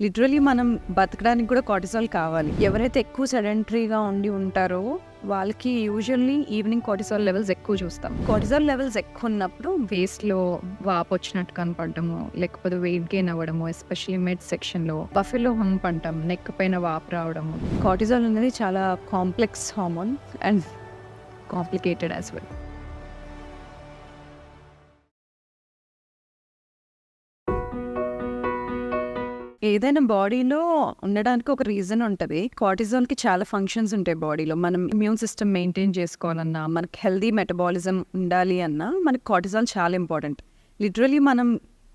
Literally మనం బతకడానికి కూడా కార్టిసాల్ కావాలి. ఎవరైతే ఎక్కువ సెడెంటరీగా ఉండి ఉంటారో వాళ్ళకి యూజువల్లీ ఈవినింగ్ కార్టిసాల్ లెవెల్స్ ఎక్కువ చూస్తాం. కార్టిసాల్ లెవెల్స్ ఎక్కువ ఉన్నప్పుడు వేస్ట్లో వాపు వచ్చినట్టు కనపడము లేకపోతే వెయిట్ గెయిన్ అవ్వడము ఎస్పెషల్లీ మెడ్ సెక్షన్లో బఫెలో హంప్ అంటాం నెక్ పైన వాపు రావడము. కార్టిసాల్ అనేది చాలా complex hormone and complicated as well ఏదైనా బాడీలో ఉండడానికి ఒక రీజన్ ఉంటుంది. కార్టిజోన్కి చాలా ఫంక్షన్స్ ఉంటాయి బాడీలో. మనం ఇమ్యూన్ సిస్టమ్ మెయింటైన్ చేసుకోవాలన్నా మనకి హెల్దీ మెటబాలిజం ఉండాలి అన్నా మనకి కార్టిజాల్ చాలా ఇంపార్టెంట్. లిటరలీ మనం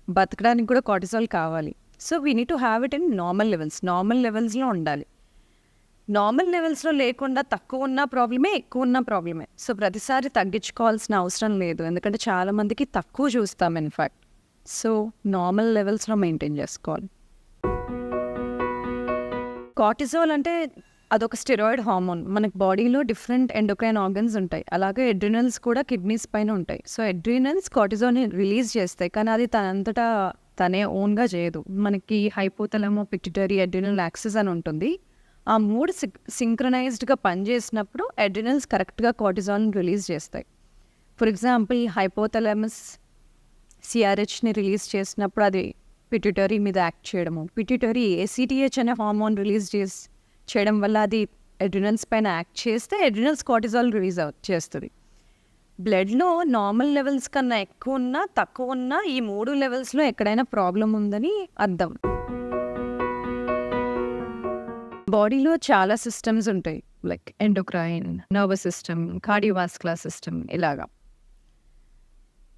బతకడానికి కూడా కార్టిజాల్ కావాలి. So we need to have it in normal levels normal లెవెల్స్లో ఉండాలి. నార్మల్ లెవెల్స్లో లేకుండా తక్కువ ఉన్న ప్రాబ్లమే ఎక్కువ ఉన్న ప్రాబ్లమే. సో ప్రతిసారి తగ్గించుకోవాల్సిన అవసరం లేదు. ఎందుకంటే చాలా మందికి తక్కువ చూస్తాం ఇన్ఫ్యాక్ట్ సో నార్మల్ లెవెల్స్లో మెయింటైన్ చేసుకోవాలి. కార్టిజోల్ అంటే అదొక స్టెరాయిడ్ హార్మోన్. మనకి బాడీలో డిఫరెంట్ ఎండోక్రైన్ ఆర్గన్స్ ఉంటాయి. అలాగే ఎడ్రినల్స్ కూడా కిడ్నీస్ పైన ఉంటాయి. సో ఎడ్రినల్స్ కార్టిజోల్ని రిలీజ్ చేస్తాయి. కానీ అది తనంతటా తనే ఓన్గా చేయదు. మనకి హైపోతలమో పిట్యుటరీ ఎడ్రినల్ యాక్సెస్ అని ఉంటుంది. ఆ మూడు సింక్రనైజ్డ్గా పనిచేసినప్పుడు ఎడ్రినల్స్ కరెక్ట్గా కార్టిజాల్ని రిలీజ్ చేస్తాయి. ఫర్ ఎగ్జాంపుల్ హైపోతలమస్ సిఆర్హెచ్ని రిలీజ్ చేసినప్పుడు అది పిట్యూటరీ మీద యాక్ట్ చేయడము. పిట్యూటరీ ఏసీటీహెచ్ అనే హార్మోన్ రిలీజ్ చేసి చేయడం వల్ల అది ఎడ్రినల్స్ పైన యాక్ట్ చేస్తే ఎడ్రినల్స్ కార్టిజాల్ రిలీజ్ అవు చేస్తుంది. బ్లడ్లో నార్మల్ లెవెల్స్ కన్నా ఎక్కువ ఉన్నా తక్కువ ఉన్నా ఈ మూడు లెవెల్స్లో ఎక్కడైనా ప్రాబ్లం ఉందని అర్థం. బాడీలో చాలా సిస్టమ్స్ ఉంటాయి. Like endocrine nervous system cardiovascular system ఇలాగా.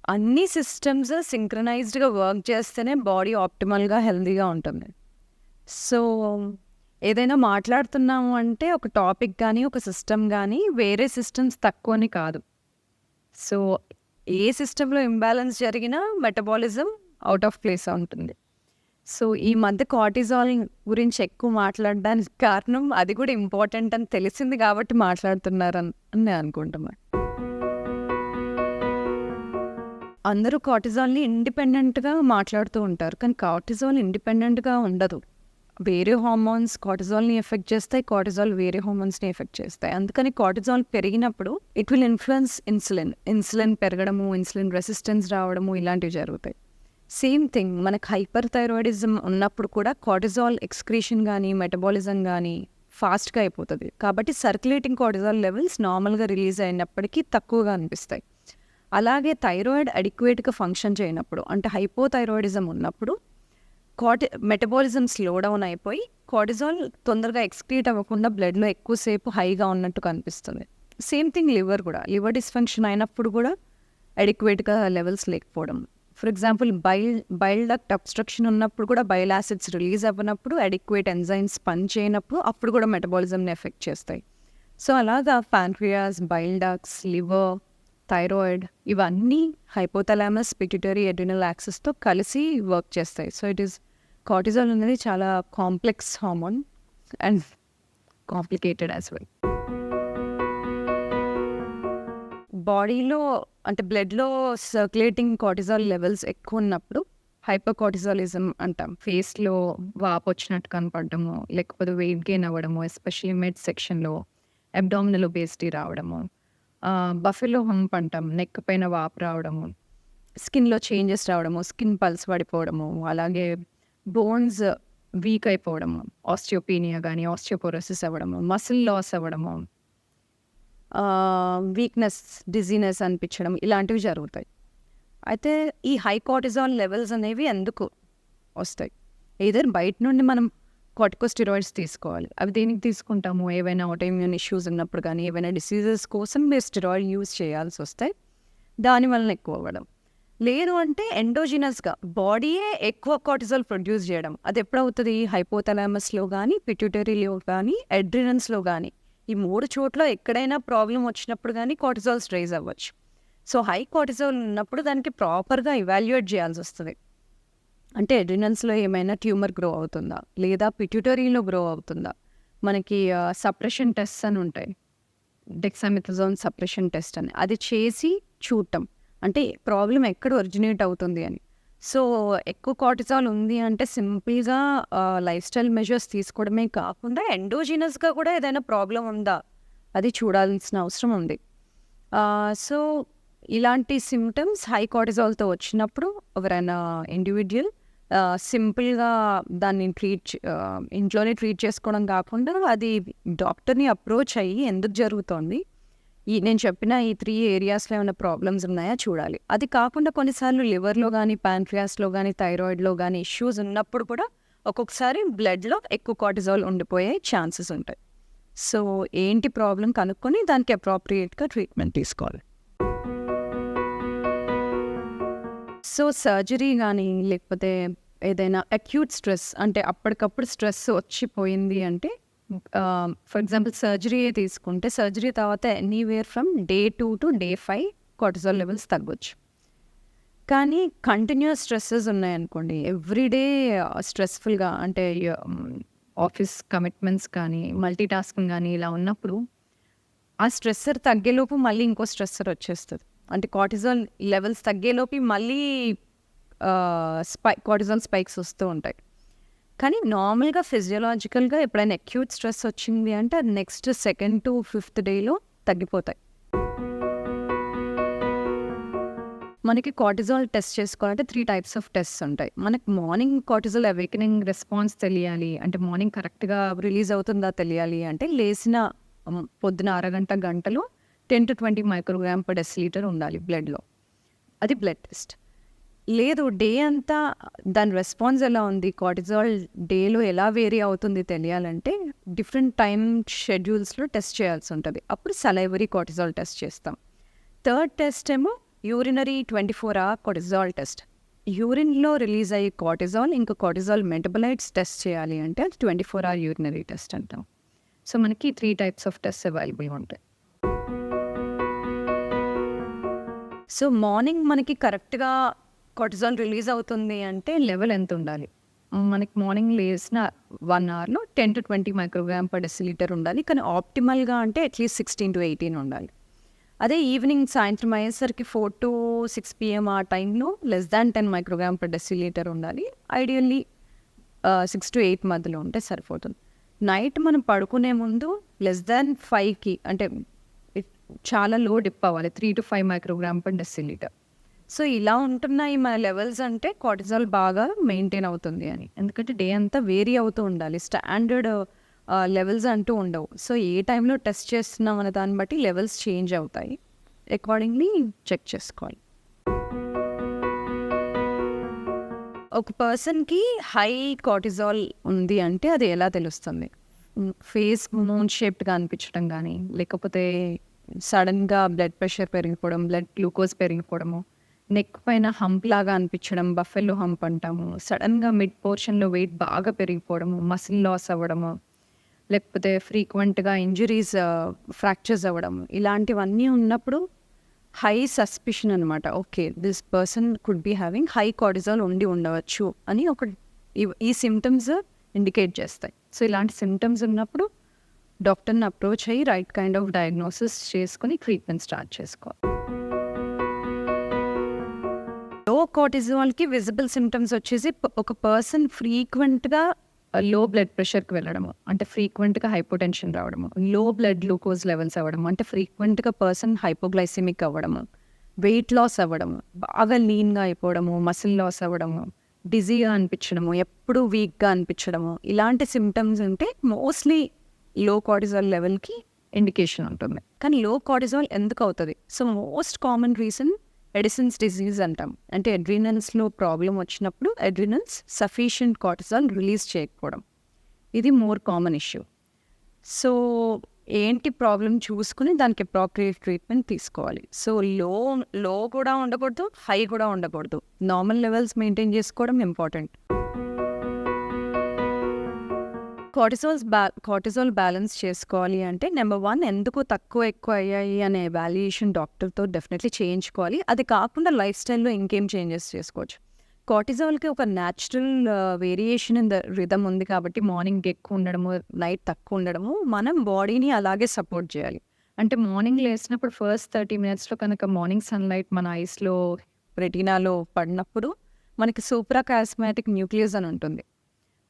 అన్ని సిస్టమ్స్ సింక్రనైజ్డ్గా వర్క్ చేస్తేనే బాడీ ఆప్టిమల్గా హెల్తీగా ఉంటుంది. సో ఏదైనా మాట్లాడుతున్నాము అంటే ఒక టాపిక్ కానీ ఒక సిస్టమ్ కానీ వేరే సిస్టమ్స్ తక్కువ అని కాదు. సో ఏ సిస్టంలో ఇంబ్యాలెన్స్ జరిగినా మెటబాలిజం అవుట్ ఆఫ్ ప్లేస్ ఉంటుంది. సో ఈ మధ్య కార్టిజాల్ గురించి ఎక్కువ మాట్లాడడానికి కారణం అది కూడా ఇంపార్టెంట్ అని తెలిసింది కాబట్టి మాట్లాడుతున్నారని నేను అనుకుంటున్నాను. అందరూ కార్టిజాల్ని ఇండిపెండెంట్గా మాట్లాడుతూ ఉంటారు. కానీ కార్టిజాల్ ఇండిపెండెంట్గా ఉండదు. వేరే హార్మోన్స్ కార్టిజాల్ని ఎఫెక్ట్ చేస్తాయి కార్టిజాల్ వేరే హార్మోన్స్ని ఎఫెక్ట్ చేస్తాయి. అందుకని కార్టిజాల్ పెరిగినప్పుడు it will influence insulin insulin పెరగడము ఇన్సులిన్ రెసిస్టెన్స్ రావడము ఇలాంటివి జరుగుతాయి. సేమ్ థింగ్ మనకు హైపర్ థైరాయిడిజం ఉన్నప్పుడు కూడా కార్టిజాల్ ఎక్స్క్రీషన్ కానీ మెటబాలిజం కానీ ఫాస్ట్గా అయిపోతుంది. కాబట్టి సర్క్యులేటింగ్ కార్టిజాల్ లెవెల్స్ నార్మల్గా రిలీజ్ అయినప్పటికీ తక్కువగా అనిపిస్తాయి. అలాగే థైరాయిడ్ అడిక్వేట్గా ఫంక్షన్ చేయనప్పుడు అంటే హైపోథైరాయిడిజం ఉన్నప్పుడు కార్టి మెటబాలిజం స్లో డౌన్ అయిపోయి కార్టిజాల్ తొందరగా ఎక్స్క్రీట్ అవ్వకుండా బ్లడ్లో ఎక్కువసేపు హైగా ఉన్నట్టు కనిపిస్తుంది. సేమ్ థింగ్ లివర్ కూడా. లివర్ డిస్ఫంక్షన్ అయినప్పుడు కూడా అడిక్వేట్గా లెవెల్స్ లేకపోవడం. For example bile bile duct obstruction ఉన్నప్పుడు కూడా బైల్ యాసిడ్స్ రిలీజ్ అవ్వనప్పుడు అడిక్వేట్ ఎంజైమ్స్ పని చేయనప్పుడు అప్పుడు కూడా మెటబాలిజంని ఎఫెక్ట్ చేస్తాయి. సో అలాగా pancreas bile ducts liver thyroid ఇవన్నీ హైపోథలామస్ పిట్యూటరీ ఎడ్రినల్ యాక్సెస్తో కలిసి వర్క్ చేస్తాయి. సో ఇట్ ఈస్ కార్టిజాల్ అనేది చాలా complex hormone and complicated as well బాడీలో అంటే బ్లడ్లో సర్క్యులేటింగ్ కార్టిజాల్ లెవెల్స్ ఎక్కువ ఉన్నప్పుడు హైపర్ కార్టిజాలిజం అంటాం ఫేస్లో వాపు వచ్చినట్టు కనపడము లేకపోతే వెయిట్ గెయిన్ అవ్వడము ఎస్పెషల్లీ మెడ్ సెక్షన్లో అబ్డామినల్ ఒబేసిటీ రావడము బఫెలో హంప్ అంటాం నెక్ పైన వాపు రావడము స్కిన్లో చేంజెస్ రావడము స్కిన్ పల్స్ పడిపోవడము అలాగే బోన్స్ వీక్ అయిపోవడము ఆస్టియోపీనియా కానీ ఆస్టియోపోరోసిస్ అవ్వడము మసిల్ లాస్ అవ్వడము వీక్నెస్ డిజీనెస్ అనిపించడం ఇలాంటివి జరుగుతాయి. అయితే ఈ హై కార్టిజాల్ లెవెల్స్ అనేవి ఎందుకు వస్తాయి? ఏదైనా బయట నుండి మనం కార్టికోస్టిరాయిడ్స్ తీసుకోవాలి. అవి దేనికి తీసుకుంటాము? ఏవైనా ఆటోఇమ్యూన్ ఇష్యూస్ ఉన్నప్పుడు కానీ ఏవైనా డిసీజెస్ కోసం మీరు స్టిరాయిడ్ యూజ్ చేయాల్సి వస్తాయి దానివల్ల ఎక్కువ అవ్వడం. లేదు అంటే ఎండోజినస్గా బాడీయే ఎక్కువ కార్టిజాల్ ప్రొడ్యూస్ చేయడం. అది ఎప్పుడవుతుంది? హైపోథలామస్లో కానీ పిట్యూటరీలో కానీ ఎడ్రినన్స్లో కానీ ఈ మూడు చోట్ల ఎక్కడైనా ప్రాబ్లం వచ్చినప్పుడు కానీ కార్టిజాల్స్ రైజ్ అవ్వచ్చు. సో హై కార్టిజాల్ ఉన్నప్పుడు దానికి ప్రాపర్గా ఇవాల్యుయేట్ చేయాల్సి వస్తుంది. అంటే ఎడ్రినల్స్లో ఏమైనా ట్యూమర్ గ్రో అవుతుందా? లేదా పిట్యూటరీలో గ్రో అవుతుందా? మనకి సప్రెషన్ టెస్ట్ అని ఉంటాయి. డెక్సామిథజోన్ సప్రెషన్ టెస్ట్ అని. అది చేసి చూడటం. అంటే ప్రాబ్లం ఎక్కడ ఒరిజినేట్ అవుతుంది అని. సో ఎక్కువ కార్టిజాల్ ఉంది అంటే సింపుల్గా లైఫ్ స్టైల్ మెజర్స్ తీసుకోవడమే కాకుండా ఎండోజినస్గా కూడా ఏదైనా ప్రాబ్లం ఉందా? అది చూడాల్సిన అవసరం ఉంది. సో ఇలాంటి సిమ్టమ్స్ హై కార్టిజాల్తో వచ్చినప్పుడు ఎవరైనా ఇండివిజువల్ సింపుల్గా దాన్ని ట్రీట్ ఇంట్లోనే ట్రీట్ చేసుకోవడం కాకుండా అది డాక్టర్ని అప్రోచ్ అయ్యి ఎందుకు జరుగుతోంది? ఈ నేను చెప్పిన ఈ త్రీ ఏరియాస్లో ఏమైనా ప్రాబ్లమ్స్ ఉన్నాయా? చూడాలి. అది కాకుండా కొన్నిసార్లు లివర్లో కానీ ప్యాంక్రియాస్లో కానీ థైరాయిడ్లో కానీ ఇష్యూస్ ఉన్నప్పుడు కూడా ఒక్కొక్కసారి బ్లడ్లో ఎక్కువ కార్టిజాల్ ఉండిపోయే ఛాన్సెస్ ఉంటాయి. సో ఏంటి ప్రాబ్లం కనుక్కొని దానికి అప్రాప్రియేట్గా ట్రీట్మెంట్ తీసుకోవాలి. సో సర్జరీ కానీ లేకపోతే ఏదైనా అక్యూట్ స్ట్రెస్ అంటే అప్పటికప్పుడు స్ట్రెస్ వచ్చిపోయింది అంటే ఫర్ ఎగ్జాంపుల్ సర్జరీ తీసుకుంటే సర్జరీ తర్వాత anywhere from day two to day five cortisol levels తగ్గొచ్చు. కానీ కంటిన్యూస్ స్ట్రెస్సెస్ ఉన్నాయనుకోండి ఎవ్రీడే స్ట్రెస్ఫుల్గా అంటే ఆఫీస్ కమిట్మెంట్స్ కానీ మల్టీ టాస్కింగ్ కానీ ఇలా ఉన్నప్పుడు ఆ స్ట్రెస్సర్ తగ్గేలోపు మళ్ళీ ఇంకో స్ట్రెస్సర్ వచ్చేస్తుంది. అంటే కార్టిజాల్ లెవెల్స్ తగ్గేలోపు మళ్ళీ స్పై కార్టిజాల్ స్పైక్స్ వస్తూ ఉంటాయి. కానీ నార్మల్గా ఫిజియోలాజికల్గా ఎప్పుడైనా అక్యూట్ స్ట్రెస్ వచ్చింది అంటే అది నెక్స్ట్ సెకండ్ టు ఫిఫ్త్ డేలో తగ్గిపోతాయి. మనకి కార్టిజాల్ టెస్ట్ చేసుకోవాలంటే త్రీ టైప్స్ ఆఫ్ టెస్ట్స్ ఉంటాయి. మనకి మార్నింగ్ కార్టిజాల్ అవేకనింగ్ రెస్పాన్స్ తెలియాలి అంటే మార్నింగ్ కరెక్ట్గా రిలీజ్ అవుతుందా తెలియాలి అంటే లేచిన పొద్దున అరగంట గంటలు ten to twenty microgram per decilitre ఉండాలి బ్లడ్లో. అది బ్లడ్ టెస్ట్. లేదు డే అంతా దాని రెస్పాన్స్ ఎలా ఉంది? కార్టిజాల్ డేలో ఎలా వేరీ అవుతుంది తెలియాలంటే డిఫరెంట్ టైం షెడ్యూల్స్లో టెస్ట్ చేయాల్సి ఉంటుంది. అప్పుడు సలైవరీ కార్టిజాల్ టెస్ట్ చేస్తాం. థర్డ్ టెస్ట్ ఏమో urinary twenty four hour cortisol test. యూరిన్లో release అయ్యే కార్టిజాల్ ఇంకా కార్టిజాల్ మెటబలైట్స్ టెస్ట్ చేయాలి అంటే అది twenty four hour urinary test అంటాం. సో మనకి three types of test available ఉంటాయి. సో మార్నింగ్ మనకి కరెక్ట్గా కార్టిజాల్ రిలీజ్ అవుతుంది అంటే లెవెల్ ఎంత ఉండాలి? మనకి మార్నింగ్ లేసిన వన్ అవర్లో ten to twenty microgram per decilitre ఉండాలి. కానీ ఆప్టిమల్గా అంటే అట్లీస్ట్ సిక్స్టీన్ టు ఎయిటీన్ ఉండాలి. అదే ఈవినింగ్ సాయంత్రం అయ్యేసరికి ఫోర్ టు సిక్స్ పిఎం ఆ టైంలో less than ten microgram per decilitre ఉండాలి. ఐడియల్లీ సిక్స్ టు ఎయిట్ మధ్యలో ఉంటే సరిపోతుంది. నైట్ మనం పడుకునే ముందు లెస్ దాన్ ఫైవ్కి అంటే చాలా లో డిప్ అవ్వాలి. Three to five microgram per decilitre so ఇలా ఉంటున్నాయి మన లెవెల్స్ అంటే కార్టిజాల్ బాగా మెయింటైన్ అవుతుంది అని. ఎందుకంటే డే అంతా వేరీ అవుతూ ఉండాలి. స్టాండర్డ్ లెవెల్స్ అంటూ ఉండవు. సో ఏ టైంలో టెస్ట్ చేస్తున్నాం అనే దాన్ని బట్టి లెవెల్స్ చేంజ్ అవుతాయి. అకార్డింగ్లీ చెక్ చేసుకోవాలి. ఒక పర్సన్కి హై కార్టిజాల్ ఉంది అంటే అది ఎలా తెలుస్తుంది? ఫేస్ మూన్ షేప్డ్గా అనిపించడం కానీ లేకపోతే సడన్గా బ్లడ్ ప్రెషర్ పెరిగిపోవడం బ్లడ్ గ్లూకోజ్ పెరిగిపోవడము నెక్ పైన హంప్ లాగా అనిపించడం బఫెల్లో హంప్ అంటాము సడన్గా మిడ్ పోర్షన్లో వెయిట్ బాగా పెరిగిపోవడము మసిల్ లాస్ అవ్వడము లేకపోతే ఫ్రీక్వెంట్గా ఇంజరీస్ ఫ్రాక్చర్స్ అవ్వడం ఇలాంటివన్నీ ఉన్నప్పుడు హై సస్పిషన్ అనమాట okay this person could be having high cortisol ఉండి ఉండవచ్చు అని ఒక ఈ- ఈ సిమ్టమ్స్ ఇండికేట్ చేస్తాయి. సో ఇలాంటి సిమ్టమ్స్ ఉన్నప్పుడు డాక్టర్ని అప్రోచ్ అయ్యి రైట్ కైండ్ ఆఫ్ డయాగ్నోసిస్ చేసుకుని ట్రీట్మెంట్ స్టార్ట్ చేసుకోవాలి. లో కార్టిజాల్కి విజిబుల్ సిమ్టమ్స్ వచ్చేసి ఒక పర్సన్ ఫ్రీక్వెంట్గా లో బ్లడ్ ప్రెషర్కి వెళ్ళడము అంటే ఫ్రీక్వెంట్గా హైపోటెన్షన్ రావడము లో బ్లడ్ గ్లూకోజ్ లెవెల్స్ అవ్వడము అంటే ఫ్రీక్వెంట్గా పర్సన్ హైపోగ్లైసిమిక్ అవ్వడము వెయిట్ లాస్ అవ్వడము బాగా లీన్గా అయిపోవడము మసిల్ లాస్ అవ్వడము డిజీగా అనిపించడము ఎప్పుడు వీక్గా అనిపించడము ఇలాంటి సిమ్టమ్స్ ఉంటే మోస్ట్లీ లో కార్టిజాల్ లెవెల్కి ఇండికేషన్ ఉంటుంది. కానీ లో కార్టిజాల్ ఎందుకు అవుతుంది? So most common reason Addison's disease అంటాం. అంటే అడ్రినల్స్లో ప్రాబ్లం వచ్చినప్పుడు అడ్రినల్స్ సఫిషియంట్ కార్టిజాల్ రిలీజ్ చేయకపోవడం. ఇది మోర్ కామన్ ఇష్యూ సో ఏంటి ప్రాబ్లం చూసుకుని దానికి అప్రాప్రియేట్ ట్రీట్మెంట్ తీసుకోవాలి. సో లో లో కూడా ఉండకూడదు హై కూడా ఉండకూడదు. నార్మల్ లెవెల్స్ మెయింటైన్ చేసుకోవడం ఇంపార్టెంట్ కార్టిజాల్స్ బ్యా కార్టిజాల్ బ్యాలెన్స్ చేసుకోవాలి అంటే నెంబర్ వన్ ఎందుకు తక్కువ ఎక్కువ అయ్యాయి అనే వాల్యుయేషన్ డాక్టర్తో డెఫినెట్లీ చేయించుకోవాలి. అది కాకుండా లైఫ్ స్టైల్లో ఇంకేం చేంజెస్ చేసుకోవచ్చు. కార్టిజోల్కి ఒక natural variation in the rhythm ఉంది కాబట్టి మార్నింగ్ ఎక్కువ ఉండడము నైట్ తక్కువ ఉండడము మనం బాడీని అలాగే సపోర్ట్ చేయాలి. అంటే మార్నింగ్ లేసినప్పుడు ఫస్ట్ థర్టీ మినిట్స్లో కనుక మార్నింగ్ సన్లైట్ మన ఐస్లో రెటీనాలో పడినప్పుడు మనకి సూప్రా కాస్మాటిక్ న్యూక్లియస్ అని ఉంటుంది.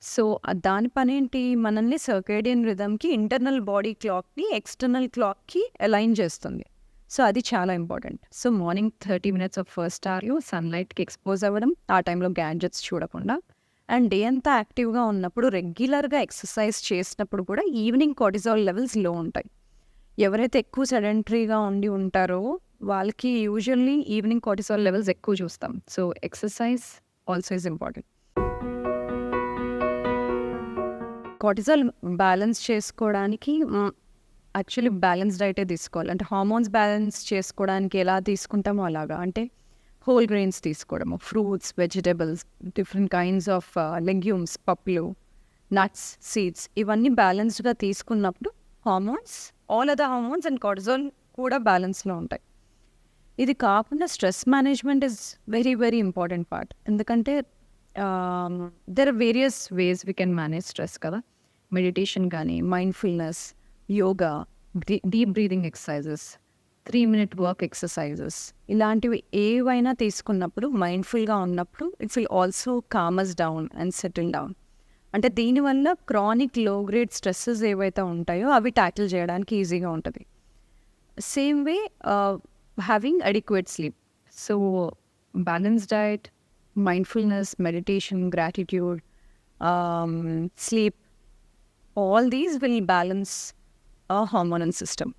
సో దాని పని ఏంటి మనల్ని సర్కేడియన్ రిథమ్కి ఇంటర్నల్ బాడీ క్లాక్ని ఎక్స్టర్నల్ క్లాక్కి అలైన్ చేస్తుంది. సో అది చాలా important. So morning thirty minutes of first అవర్లో సన్లైట్కి ఎక్స్పోజ్ అవ్వడం ఆ టైంలో గ్యాడ్జెట్స్ చూడకుండా. అండ్ డే అంతా యాక్టివ్గా ఉన్నప్పుడు రెగ్యులర్గా ఎక్సర్సైజ్ చేసినప్పుడు కూడా ఈవినింగ్ కార్టిజాల్ లెవెల్స్లో ఉంటాయి. ఎవరైతే ఎక్కువ సెడెంటరీగా ఉండి ఉంటారో వాళ్ళకి యూజువల్లీ ఈవినింగ్ కార్టిజాల్ లెవెల్స్ ఎక్కువ చూస్తాం. So exercise also is important. Cortisol balance చేసుకోవడానికి యాక్చువల్లీ బ్యాలెన్స్ డైటే తీసుకోవాలి. అంటే హార్మోన్స్ బ్యాలెన్స్ చేసుకోవడానికి ఎలా తీసుకుంటామో అలాగా. అంటే హోల్ గ్రెయిన్స్ తీసుకోవడము fruits vegetables different kinds of legumes పప్పులు నట్స్ సీడ్స్ ఇవన్నీ బ్యాలెన్స్డ్గా తీసుకున్నప్పుడు hormones all other hormones and cortisol కూడా బ్యాలెన్స్లో ఉంటాయి. ఇది కాకుండా stress management is very very important part ఎందుకంటే there are various ways we can manage stress కదా. మెడిటేషన్ కానీ mindfulness yoga deep breathing exercises three minute work exercises ఇలాంటివి ఏవైనా తీసుకున్నప్పుడు మైండ్ఫుల్గా ఉన్నప్పుడు it's will also calms down and settle down అంటే దీనివల్ల క్రానిక్లో గ్రేడ్ స్ట్రెస్సెస్ ఏవైతే ఉంటాయో అవి ట్యాకిల్ చేయడానికి ఈజీగా ఉంటుంది. Same way having adequate sleep so balance diet mindfulness meditation gratitude sleep all these will balance a hormonal system